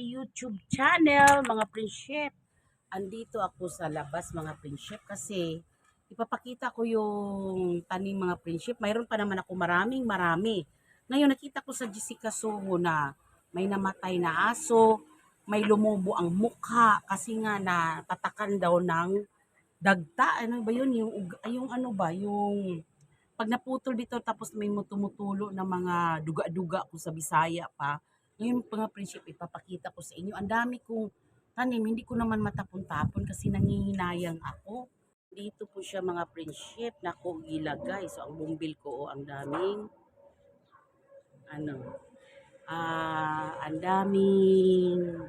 YouTube channel, mga Prince Chef. Andito ako sa labas, mga Prince Chef, kasi ipapakita ko yung tanim mga Prince Chef. Mayroon pa naman ako maraming marami. Ngayon, nakita ko sa Jessica Soho na may namatay na aso, may lumubo ang mukha, kasi nga natatakan daw ng dagta. Ano ba yun? Yung, yung ano ba? Yung pag naputol dito tapos may tumutulo na mga duga-duga ko sa Bisaya pa. Ngayon mga prinsip, ipapakita ko sa inyo. Ang dami kong tanim, hindi ko naman matapon-tapon kasi nangihinayang ako. Dito po siya mga prinsip na ko ilagay. So ang bumbil ko, oh, ang daming ano, ah, ang daming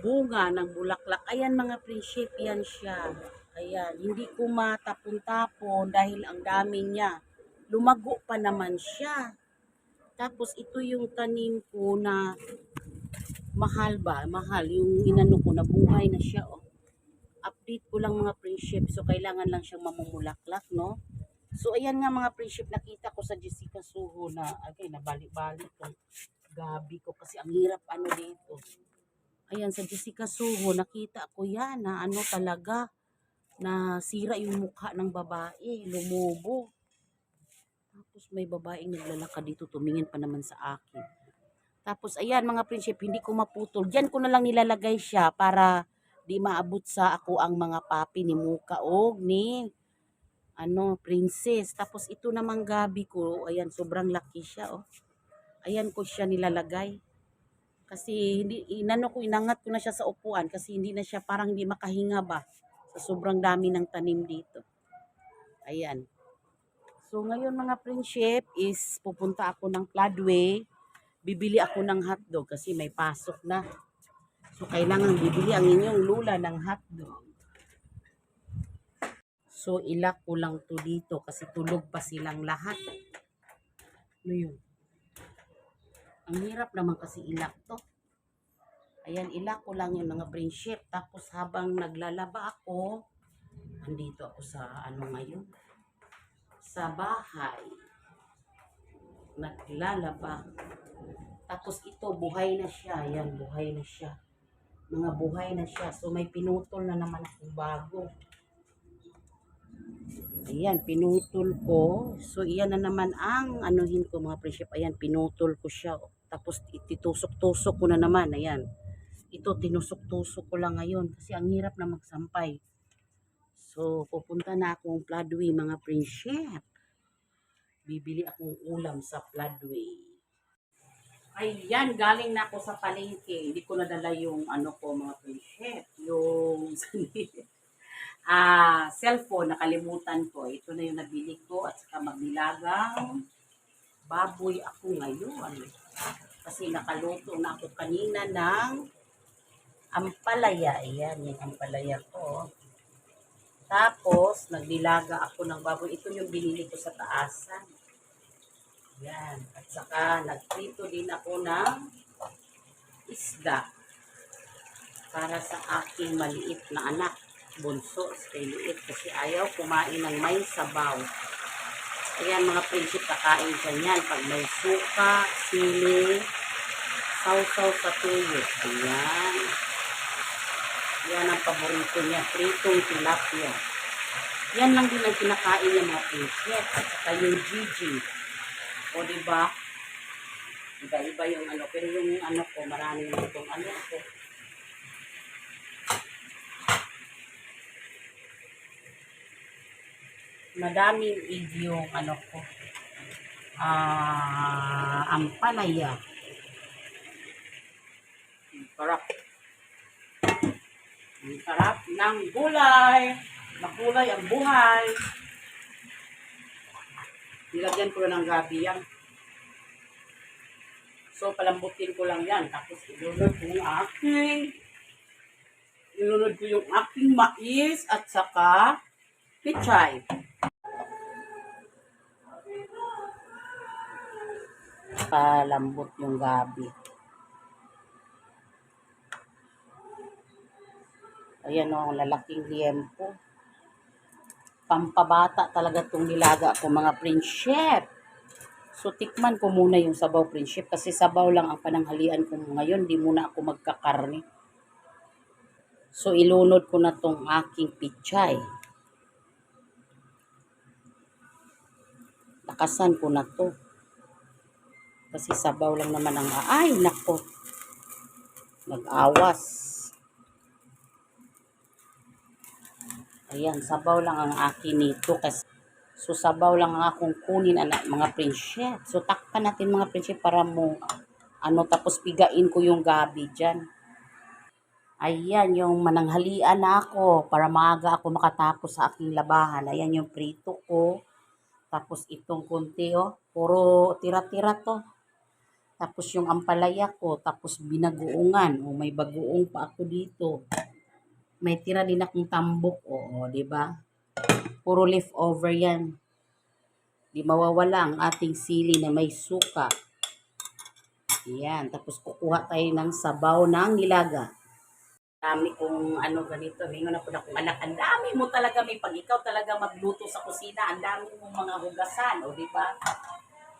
bunga ng bulaklak. Ayan mga prinsip, yan siya. Ayan, hindi ko matapon-tapon dahil ang dami niya. Lumago pa naman siya. Tapos ito yung tanim ko na mahal ba? Mahal. Yung inano ko na buhay na siya. Oh. Update ko lang mga prinsip. So kailangan lang siyang mamumulaklak, no? So ayan nga mga prinsip, nakita ko sa Jessica Suho na, okay, nabalik-balik tong gabi ko kasi ang hirap ano dito. Ayan, sa Jessica Suho, nakita ko yan na ano talaga, na sira yung mukha ng babae, lumubo. Tapos may babaeng naglalakad dito, tumingin pa naman sa akin. Tapos ayan mga prinsip, hindi ko maputol. Diyan ko na lang nilalagay siya para di maabot sa ako ang mga papi ni Muka o ni ano, princess. Tapos ito namang gabi ko, ayan, sobrang laki siya, oh. Ayan ko siya nilalagay. Kasi hindi, inano ko, inangat ko na siya sa upuan kasi hindi na siya, parang hindi makahinga ba sa sobrang dami ng tanim dito. Ayan. So ngayon mga friendship is pupunta ako ng Floodway. Bibili ako ng hotdog kasi may pasok na. So kailangan bibili ang inyong lula ng hotdog. So ilak ko lang to dito kasi tulog pa silang lahat. Ano yun? Ang hirap naman kasi ilak to. Ayan, ilak ko lang yung mga friendship. Tapos habang naglalaba ako, andito ako sa ano ngayon, sa bahay. Naglalaba. Tapos ito, buhay na siya. Ayan, buhay na siya. Mga buhay na siya. So may pinutol na naman ako bago. Ayan, pinutol ko. So, iyan na naman ang anuhin ko mga friendship. Ayan, pinutol ko siya. Tapos, ititusok-tusok ko na naman. Ayan. Ito, tinusok-tusok ko lang ngayon. Kasi ang hirap na magsampay. So, pupunta na akong Floodway mga friendship. Bibili akong ulam sa Floodway. Ayan, galing na ako sa palengke. Hindi ko nadala yung ano ko mga friendship. Yung ah cellphone, nakalimutan ko. Ito na yung nabili ko at saka magnilagang baboy ako ngayon. Kasi nakaluto na ako kanina ng ampalaya. Ayan, yung ampalaya ko. Tapos, nagnilaga ako ng baboy. Ito yung binili ko sa taasan. Ayan. At saka, nagprito din ako ng isda para sa aking maliit na anak bunso, stay liit kasi ayaw kumain ng may sabaw. Ayan mga prinsip, kakain siya niyan pag may suka, sili, sausaw sa tuyo. Ayan. Yan ang paborito niya, pritong tilapia. Yan lang din ang kinakain niya mga prinsip. At saka yung Gigi. O diba? Iba-iba yung ano. Pero yung ano ko, marami na itong ano ko. madaming video yung ano ko ah ampalaya Ang sarap ang sarap ng gulay. Makulay ang buhay. Nilagyan ko ng gabi yan. So palambutin ko lang yan. Tapos ilunod ko yung aking ilunod ko yung aking mais at saka pichay palambot yung gabi. Ayan o, ang lalaking liempo. Pampabata talaga itong nilaga ko mga prince chef. So, tikman ko muna yung sabaw friendship kasi sabaw lang ang pananghalian ko ngayon. Di muna ako magkakarne. So, ilunod ko na tong aking pichay. Lakasan ko na to. Kasi sabaw lang naman ang... Ay, nako. Nag-awas. Ayan, sabaw lang ang akin nito kasi so sabaw lang ang akong kunin anak mga prinsip. So takpan natin mga prinsip para mo ano tapos pigain ko yung gabi diyan. Ayan yung mananghalian na ako para maaga ako makatapos sa aking labahan. Ayan yung prito ko. Tapos itong konti oh, puro tira-tira to. Tapos yung ampalaya ko, tapos binagoongan. O may bagoong pa ako dito may tira din akong tambok, oo, di ba? Puro leftover yan. Di mawawala ang ating sili na may suka. Yan, tapos kukuha tayo ng sabaw ng nilaga. Dami kong ano ganito, mingon ako na kung anak, ang dami mo talaga, may pag ikaw talaga magluto sa kusina, ang dami mong mga hugasan, o di ba?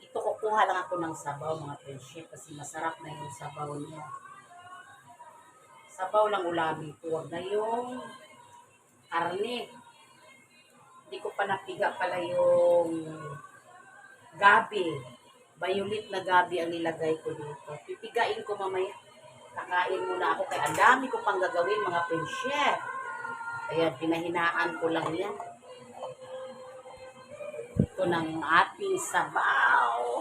Ito kukuha lang ako ng sabaw, mga friendship, kasi masarap na yung sabaw niya sabaw lang ulamin ko. Huwag na yung karne. Hindi ko pa napiga pala yung gabi. Violet na gabi ang nilagay ko dito. Pipigain ko mamaya. Kakain muna ako kay ang dami ko pang gagawin mga pensyet. Ayan, pinahinaan ko lang yan. Ito ng ating sabaw.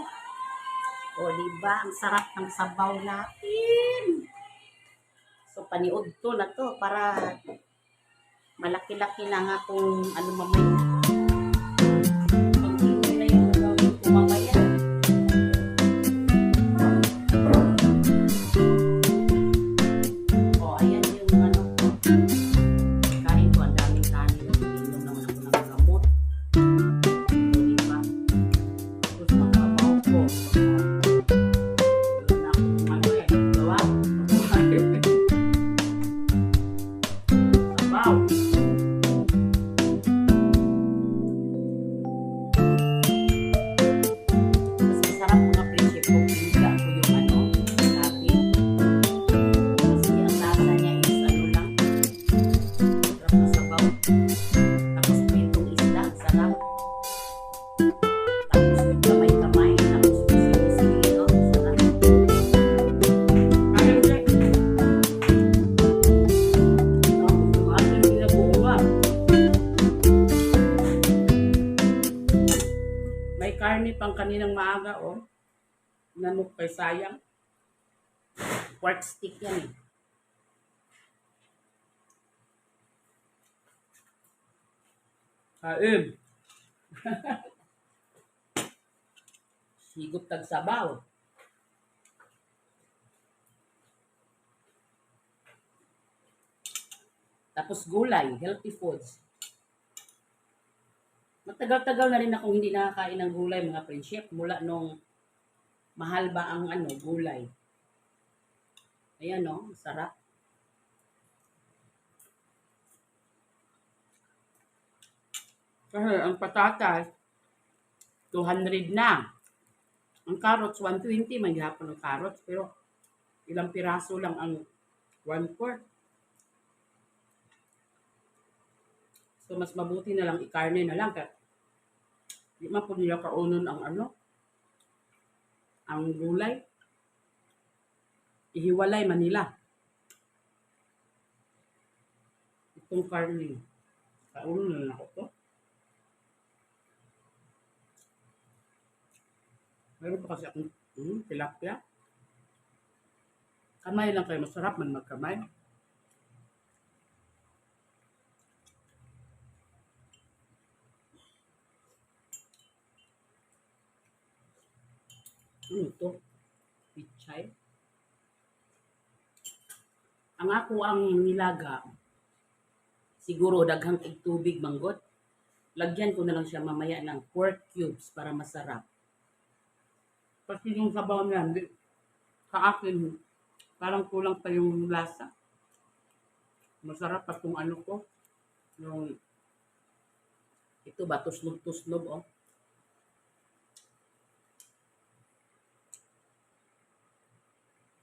O, diba? Ang sarap ng sabaw natin. So, paniod to na to para malaki-laki na nga kung ano mamaya. Sarap. Tapos yung kamay-kamay, tapos sili-sili, no? Sarap. Ayun, Jack. Tapos yung ating pinabuungan. May karne pang kaninang maaga, oh. Nanok kay sayang. Pork stick yan eh. Kain. Higop tag sabaw. Tapos gulay, healthy foods. Matagal-tagal na rin akong hindi nakakain ng gulay, mga friendship. Mula nung mahal ba ang ano, gulay. Ayan no, sarap. Kasi ang patatas, 200 na. Ang carrots, 120. May hapon ng carrots. Pero ilang piraso lang ang 1 quart. So, mas mabuti na lang ikarne na lang. Kaya, di man po nila kaunon ang ano, ang gulay. Ihiwalay Manila. Itong karne. Kaunon na lang ako to. Meron pa kasi akong hmm, tilapia. Kamay lang kayo. Masarap man magkamay. Ano to? Pichay? Ang ako ang nilaga, siguro daghang tubig manggot. Lagyan ko na lang siya mamaya ng pork cubes para masarap. Kasi yung sabaw niya, hindi, sa akin, parang kulang pa yung lasa. Masarap pa itong ano ko. Yung, ito ba, tusnog-tusnog, oh.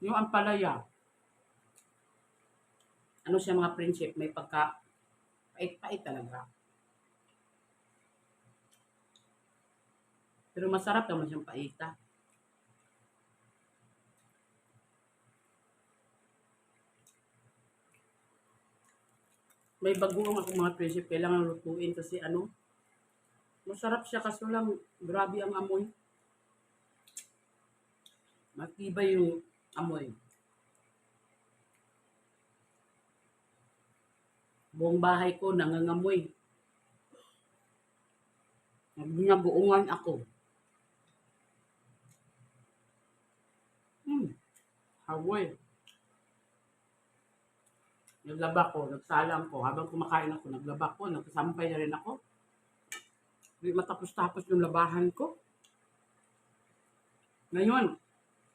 Yung ampalaya. Ano siya mga friendship, may pagka, pait-pait talaga. Pero masarap naman siyang paita. May bagoong ako mga friendship. Kailangan lutuin kasi ano, masarap siya kaso lang grabe ang amoy. Matibay yung amoy. Buong bahay ko nangangamoy. Naguungan ako. Hmm. Hawoy. Naglaba ko, nagsalang ko. Habang kumakain ako, naglaba ko, nagsasampay na rin ako. Hindi matapos-tapos yung labahan ko. Ngayon,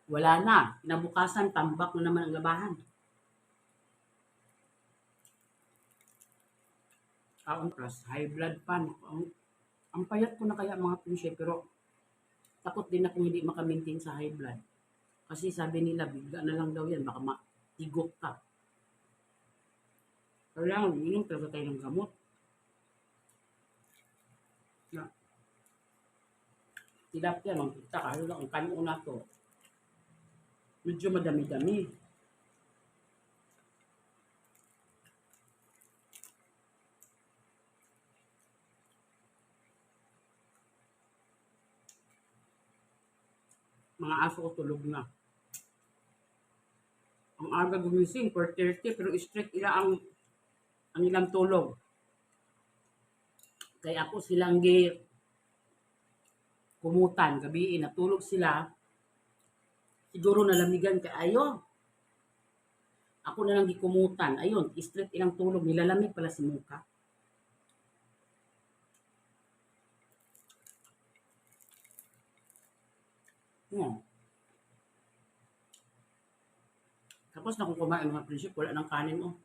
wala na. Kinabukasan, tambak na naman ang labahan. Kaon plus, high blood pa. Ang, ang payat ko na kaya mga pinsye, pero takot din akong hindi makamintin sa high blood. Kasi sabi nila, bigla na lang daw yan, baka matigok ka. Kailangan, inom talaga tayo ng gamot. Na, tilapia lang kita, kaya lang ang kanin na to. Medyo madami-dami. Mga aso ko tulog na. Ang aga gumising, 4.30, pero strict ila ang ang ilang tulog. Kaya ako silang gi kumutan, gabi natulog sila. Siguro nalamigan ka ayo. Ako na lang gikumutan. Ayun, straight ilang tulog, nilalamig pala si Muka. Hmm. Tapos na kung kumain mga prinsip, wala ng kanin oh.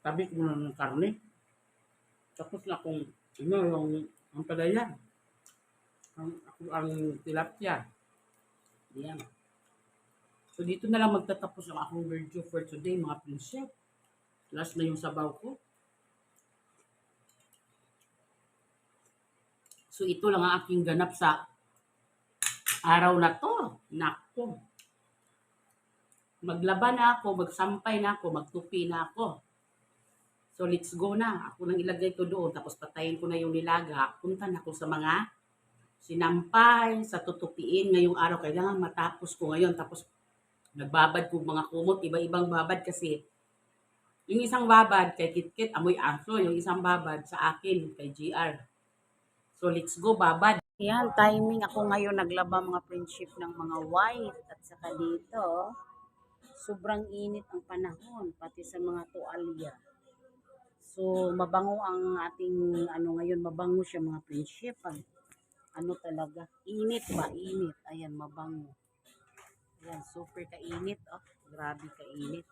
Tabi ko na ng karne. Tapos na kung ano yung ang palaya. Ang, ako ang tilapia. Yan. So dito na lang magtatapos ang akong video for today mga prinsip. Last na yung sabaw ko. So ito lang ang aking ganap sa araw na to. Nako. Maglaba na ako, magsampay na ako, magtupi na ako. So let's go na. Ako nang ilagay to doon. Tapos patayin ko na yung nilaga. Punta na ako sa mga sinampay, sa tutupiin ngayong araw. Kailangan matapos ko ngayon. Tapos nagbabad ko mga kumot. Iba-ibang babad kasi yung isang babad kay Kitkit, amoy aso. Yung isang babad sa akin, kay GR. So let's go, babad. Yan, timing ako ngayon naglaba mga friendship ng mga white at saka dito. Sobrang init ang panahon, pati sa mga tuwalya. So, mabango ang ating, ano ngayon, mabango siya mga friendship. Ang, ano talaga, init ba? Init. Ayan, mabango. Ayan, super kainit. Oh, grabe kainit.